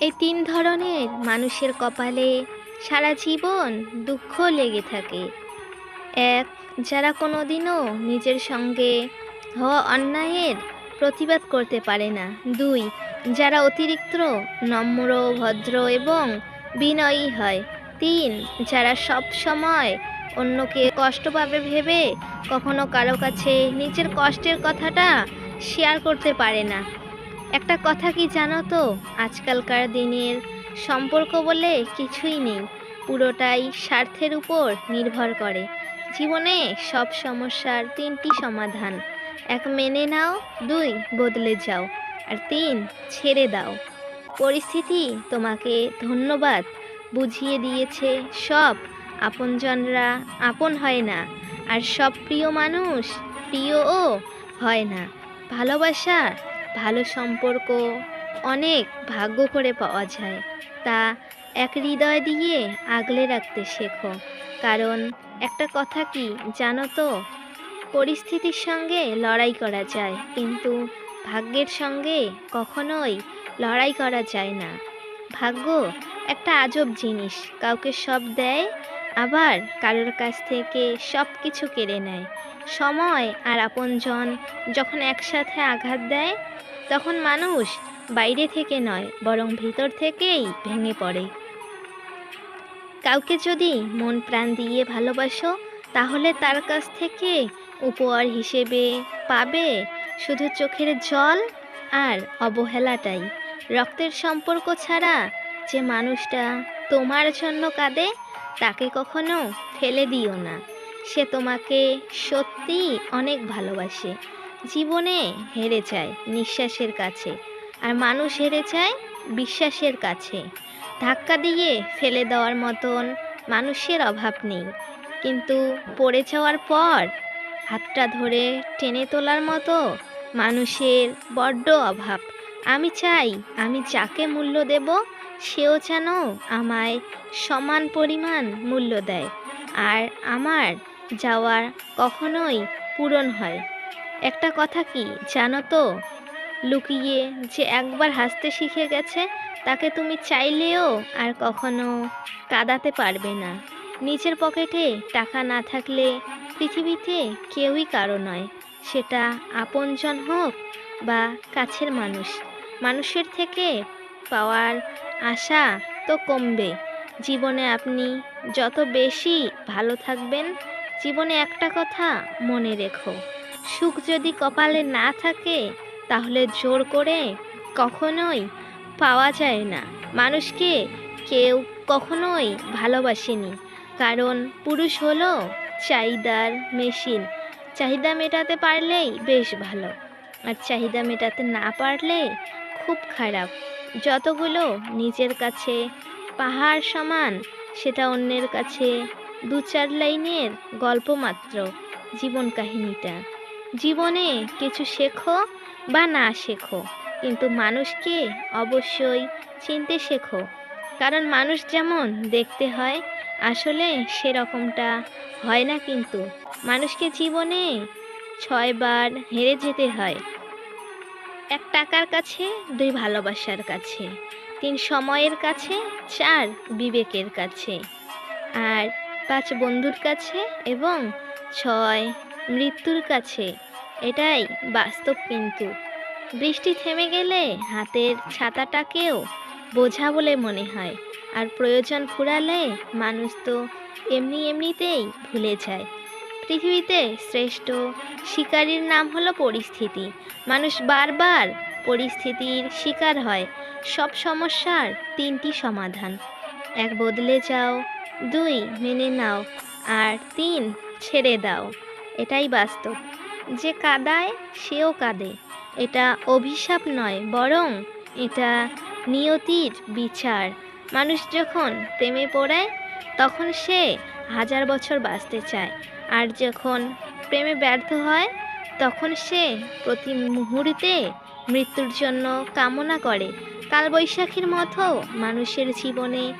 এই তিন ধরনের মানুষের কপালে সারা জীবন দুঃখ লেগে থাকে। এক, যারা কোনোদিনও নিজের সঙ্গে হওয়া অন্যায়ের প্রতিবাদ করতে পারে না। দুই, যারা অতিরিক্ত নম্র, ভদ্র এবং বিনয়ী হয়। তিন, যারা সব সময় অন্যকে কষ্ট পাবে ভেবে কখনো কারও কাছে নিজের কষ্টের কথাটা শেয়ার করতে পারে না। একটা কথা কি জানো তো? আজকালকার দিনের সম্পর্ক বলে কিছুই নেই। পুরোটাই স্বার্থের উপর নির্ভর করে। জীবনে সব সমস্যার তিনটি সমাধান। এক মেনে নাও, দুই বদলে যাও, আর তিন ছেড়ে দাও। পরিস্থিতি তোমাকে ধন্যবাদ বুঝিয়ে দিয়েছে সব। আপনজনরা আপন হয় না, আর সব প্রিয় মানুষ প্রিয়ও হয় না। ভালোবাসা ভালো সম্পর্ক অনেক ভাগ্য করে পাওয়া যায়। তা এক হৃদয় দিয়ে আগলে রাখতে শেখো। কারণ একটা কথা কি জানো তো? পরিস্থিতির সঙ্গে লড়াই করা যায়, কিন্তু ভাগ্যের সঙ্গে কখনোই লড়াই করা যায় না। ভাগ্য একটা আজব জিনিস, কাউকে সব দেয় আবার কারোর কাছ থেকে সব কিছু কেড়ে নেয়। সময় আর আপনজন যখন একসাথে আঘাত দেয়, তখন মানুষ বাইরে থেকে নয়, বরং ভিতর থেকেই ভেঙে পড়ে। কাউকে যদি মন প্রাণ দিয়ে ভালোবাসো, তাহলে তার কাছ থেকে উপহার হিসেবে পাবে শুধু চোখের জল আর অবহেলাটাই। রক্তের সম্পর্ক ছাড়া যে মানুষটা তোমার জন্য কাঁদে তাকে কখনো ফেলে দিও না। সে তোমাকে সত্যি অনেক ভালোবাসে। জীবনে হেরে যায় নিঃশ্বাসের কাছে। আর মানুষ হেরে যায় বিশ্বাসের কাছে। ধাক্কা দিয়ে ফেলে দেওয়ার মতন মানুষের অভাব নেই। কিন্তু পড়ে যাওয়ার পর হাতটা ধরে টেনে তোলার মতো মানুষের বড্ড অভাব। আমি চাই আমি যাকে মূল্য দেব সেও যেন আমায় সমান পরিমাণ মূল্য দেয় আর আমার যাওয়ার কখনোই পূরণ হয়। একটা কথা কি জানো তো? লুকিয়ে যে একবার হাসতে শিখে গেছে, তাকে তুমি চাইলেও আর কখনো কাঁদাতে পারবে না। নিজের পকেটে টাকা না থাকলে পৃথিবীতে কেউই কারও নয়। সেটা আপনজন হোক বা কাছের মানুষ, মানুষের থেকে পাওয়ার আশা তো কমবে। জীবনে আপনি যত বেশি ভালো থাকবেন, জীবনে একটা কথা মনে রেখো, সুখ যদি কপালে না থাকে, তাহলে জোর করে কখনোই পাওয়া যায় না। মানুষকে কেউ কখনোই ভালোবাসেনি, কারণ পুরুষ হলো চাহিদার মেশিন। চাহিদা মেটাতে পারলেই বেশ ভালো, আর চাহিদা মেটাতে না পারলে খুব খারাপ। যতগুলো নিজের কাছে পাহাড় সমান, সেটা অন্যের কাছে দু চার লাইনের গল্প মাত্র জীবন কাহিনীটা। জীবনে কিছু শেখো বা না শেখো, কিন্তু মানুষকে অবশ্যই চিনতে শেখো। কারণ মানুষ যেমন দেখতে হয়, আসলে সেরকমটা হয় না কিন্তু। মানুষকে জীবনে ছয়বার হেরে যেতে হয়। এক টাকার কাছে, দুই ভালোবাসার কাছে। তিন সময়ের কাছে, চার বিবেকের কাছে। আর পাঁচ বন্ধুর কাছে এবং ছয় মৃত্যুর কাছে। এটাই বাস্তব কিন্তু। বৃষ্টি থেমে গেলে হাতের ছাতাটাকেও বোঝা বলে মনে হয়। আর প্রয়োজন ফুরালে মানুষ তো এমনি এমনিতেই ভুলে যায়। পৃথিবীতে শ্রেষ্ঠ। শিকারীর নাম হলো পরিস্থিতি। মানুষ বারবার পরিস্থিতির শিকার হয়। সব সমস্যার তিনটি সমাধান। এক, বদলে যাও। দুই, মেনে নাও। আর তিন, ছেড়ে দাও। এটাই বাস্তব। যে কাদায়, সেও কাঁদে। এটা অভিশাপ নয়, বরং এটা নিয়তির বিচার। মানুষ যখন প্রেমে পড়ে, তখন সে হাজার বছর বাঁচতে চায়। আর যখন প্রেমে ব্যর্থ হয়, তখন সে প্রতি মুহূর্তে মৃত্যুর জন্য কামনা করে। কালবৈশাখীর মতো মানুষের জীবনে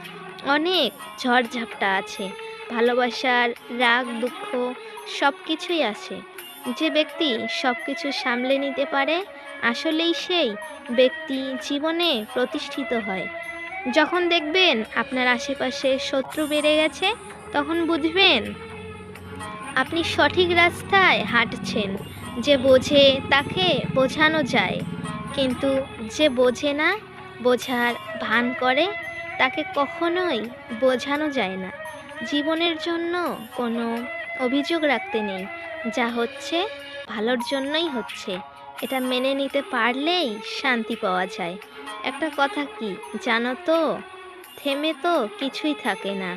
অনেক ঝড়ঝাপটা আছে। ভালোবাসার রাগ, দুঃখ সব কিছুই আছে। যে ব্যক্তি সব কিছু সামলে নিতে পারে, আসলেই সেই ব্যক্তি জীবনে প্রতিষ্ঠিত হয়। যখন দেখবেন আপনার আশেপাশে শত্রু বেড়ে গেছে, তখন বুঝবেন আপনি সঠিক রাস্তায় হাঁটছেন। যে বোঝে তাকে বোঝানো যায়। কিন্তু যে বোঝে না, বোঝার ভান করে, তাকে কখনোই বোঝানো যায় না। জীবনের জন্য কোনো অভিযোগ রাখতে নেই। যা হচ্ছে, ভালোর জন্যই হচ্ছে। এটা মেনে নিতে পারলেই শান্তি পাওয়া যায়। একটা কথা কি, জানো তো? থেমে তো কিছুই থাকে না।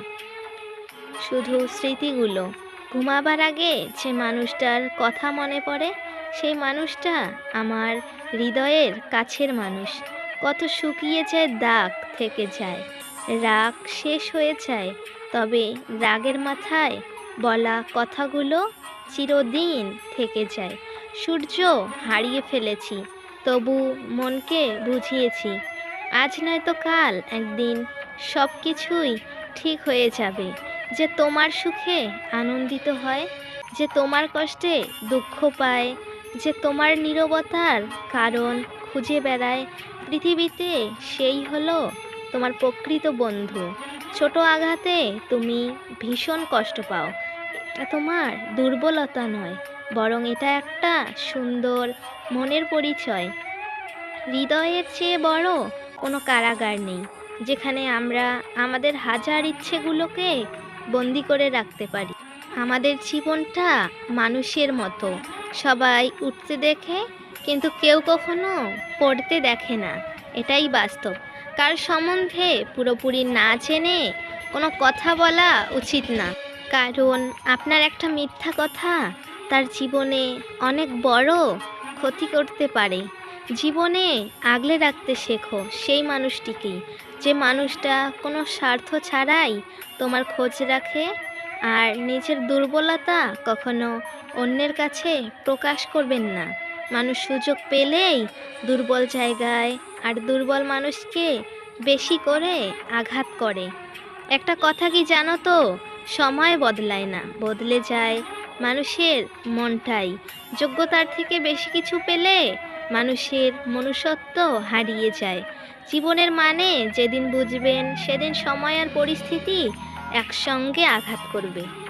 শুধু স্মৃতিগুলো। ঘুমাবার আগে যে মানুষটার কথা মনে পড়ে, সেই মানুষটা আমার হৃদয়ের কাছের মানুষ। কত শুকিয়ে যায় দাগ থেকে যায়। রাগ শেষ হয়ে যায়, তবে রাগের মাথায় বলা কথাগুলো চিরদিন থেকে যায়। সূর্য হারিয়ে ফেলেছি, তবু মনকে বুঝিয়েছি, আজ নয়তো কাল, একদিন সব কিছুই ঠিক হয়ে যাবে। যে তোমার সুখে আনন্দিত হয়, যে তোমার কষ্টে দুঃখ পায়, যে তোমার নীরবতার কারণ খুঁজে বেড়ায়, পৃথিবীতে সেই হলো তোমার প্রকৃত বন্ধু। ছোট আঘাতে তুমি ভীষণ কষ্ট পাও। এটা তোমার দুর্বলতা নয়, বরং এটা একটা সুন্দর মনের পরিচয়। হৃদয়ের চেয়ে বড় কোনো কারাগার নেই, যেখানে আমরা আমাদের হাজার ইচ্ছেগুলোকে বন্দি করে রাখতে পারি। আমাদের জীবনটা মানুষের মতো। সবাই উঠতে দেখে, কিন্তু কেউ কখনো পড়তে দেখে না। এটাই বাস্তব। কার সম্বন্ধে পুরোপুরি না জেনে কোনো কথা বলা উচিত না। কারণ আপনার একটা মিথ্যা কথা তার জীবনে অনেক বড় ক্ষতি করতে পারে। জীবনে আগলে রাখতে শেখো সেই মানুষটিকেই যে মানুষটা কোনো স্বার্থ ছাড়াই তোমার খোঁজ রাখে আর নিজের দুর্বলতা কখনো অন্যের কাছে প্রকাশ করবেন না। মানুষ সুযোগ পেলেই দুর্বল জায়গায় আর দুর্বল মানুষকে বেশি করে আঘাত করে। একটা কথা কি জানো তো? সময় বদলায় না, বদলে যায় মানুষের মনটাই। যোগ্যতার থেকে বেশি কিছু পেলে মানুষের মনুষ্যত্ব হারিয়ে যায়। জীবনের মানে যেদিন বুঝবেন, সেদিন সময় আর পরিস্থিতি একসঙ্গে আঘাত করবে।